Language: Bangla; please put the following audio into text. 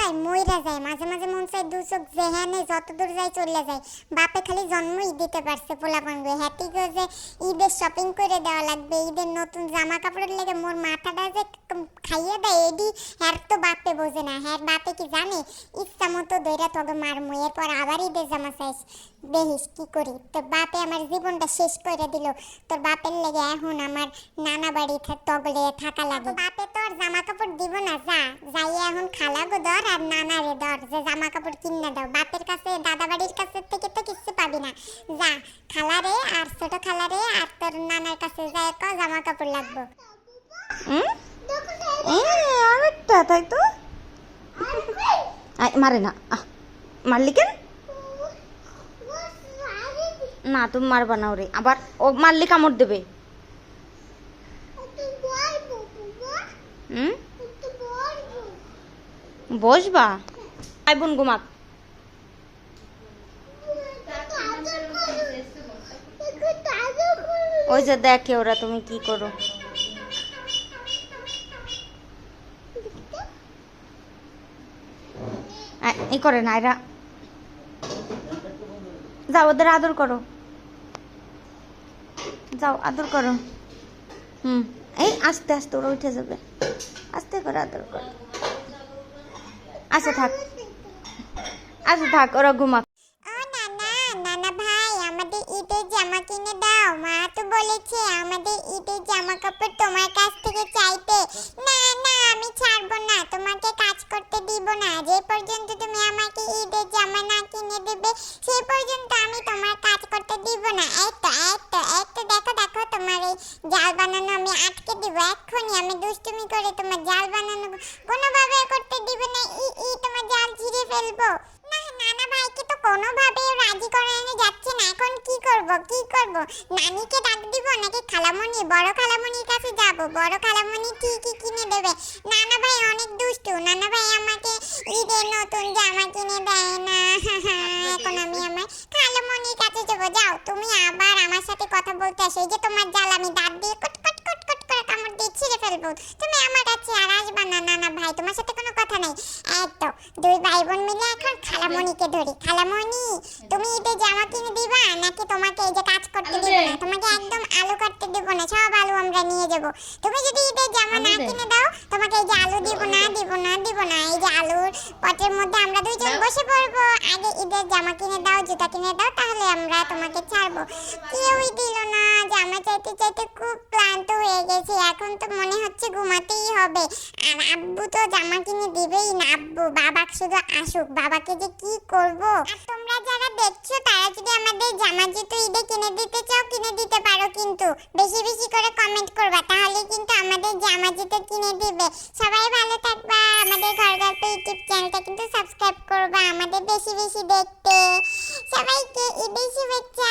কইরা যায়, মাঝে মাঝে মন চায় দু চোখ যেহানে যত দূর যায় চলে যায়। বাপে খালি জন্মই দিতে পারছে পোলা পানবে হ্যাপি গো যে ঈদের শপিং করে দেওয়া লাগবে, ঈদের নতুন জামা কাপড়ের লেগে মোর মাথাটা যে খাইয়ে দেয়, এডি হ্যার তো বাপে বোঝে না। হ্যার বাপে কি জানে? ইচ্ছা মতো দইরা তোকে মারমু, এরপর আবার ঈদের জামা চাইস। দেখিস কি করি? তোর বাপে আমার জীবনটা শেষ করে দিল। তোর বাপের লেগে এখন আমার নানা বাড়ি তগলে থাকা লাগে। বাপে তো আর জামা কাপড় দিব না দর আর নানারে দর যে জামা কাপড় কিনে দাও, বাপের কাছে দাদা বাড়ির কাছে থেকে তো কিচ্ছু পাবি না। যা খালারে আর ছোট খালারে আর তোর নানার কাছে যাই ক, জামা কাপড় লাগবে। আরেকটা, তাই তো? মারে না মারলি কেন? না তুমি মারবা না ওরে, আবার ও মারলি কামড় দেবে। হুম? বসবা। আই বোন ঘুমাক। ওই যে দেখে ওরা তুমি কি করো। আ- ই করে না এরা। যাও ওদের আদর করো। যাও আদর করো। হুম এই আস্তে আস্তে ওরা উঠে যাবে। আস্তে করে আদর করো। আচ্ছা থাক। আচ্ছা থাক, ওরা আমাদের ঈদের জামা কিনে দাও। আমাদের ঈদের জামা কাপড় তোমার কাছ থেকে আমি না, তোমাকে কাজ করতে দিব না। পর্যন্ত তুমি আমাকে ঈদের জামা না কিনে দেবে জাল বানানো আমি আটকে দিব, এক্ষুনি আমি দুষ্টুমি করে তোমার জাল বানানো কোনোভাবে করতে দিব না, ই ই, তোমার জাল ছিঁড়ে ফেলব। না, নানা ভাইকে তো কোনোভাবে রাজি করানো যাচ্ছে না, এখন কি করব কি করব? নানিকে ডাক দিব, নাকি খালামণি, বড় খালামণির কাছে যাব? বড় খালামণি ঠিকই কিনে দেবে। নানা ভাই অনেক দুষ্টু, নানা ভাই আমাকে ঈদের নতুন জামা কিনে দেয় না। এখন আমি আমার খালামণির কাছে যাব। যাও, তুমি আবার আমার সাথে কথা বলতে আসো, এই যে তোমার জাল আমি ফেলব তুমি আমার কাছে আর আসবা না নানা ভাই তোমার সাথে কোনো কথা নেই। এই তো দুই ভাই বোন মিলে এখন খালামণিকে ধরি। খালামণি তুমি ঈদে জামা কিনে দিবা নাকি তোমাকে এই যে কাজ করতে দিব না? তোমাকে একদম আলু কাটতে দিব না সব আলু আমরা নিয়ে যাব। তুমি যদি ঈদে জামা না কিনে দাও তোমাকে এই যে আলু দিব না দিব না দিব না এই যে আলুর পটের মধ্যে আমরা দুইজন বসে পড়ব আগে ঈদের জামা কিনে দাও জুতা কিনে দাও তাহলে আমরা তোমাকে ছাড়বো। কেউই দিল না জামা চাইতে চাইতে খুব ক্লান্ত। এখন তো মনে হচ্ছে ঘুমাতেই হবে। আর আব্বু তো জামা কিনে দিবেই না, আব্বু। বাবা শুধু আসুক, বাবাকে যে কি করব? আর তোমরা যারা দেখছ, তারা যদি আমাদের জামা জুতো ঈদে কিনে দিতে চাও, কিনে দিতে পারো কিন্তু। বেশি বেশি করে কমেন্ট করবা, তাহলে কিন্তু আমাদের জামা জুতো কিনে দিবে। সবাই ভালো থাকবা, আমাদের ঘর গল্প ইউটিউব চ্যানেলটা কিন্তু সাবস্ক্রাইব করবা, আমাদের বেশি বেশি দেখতে। সবাইকে ঈদের শুভেচ্ছা।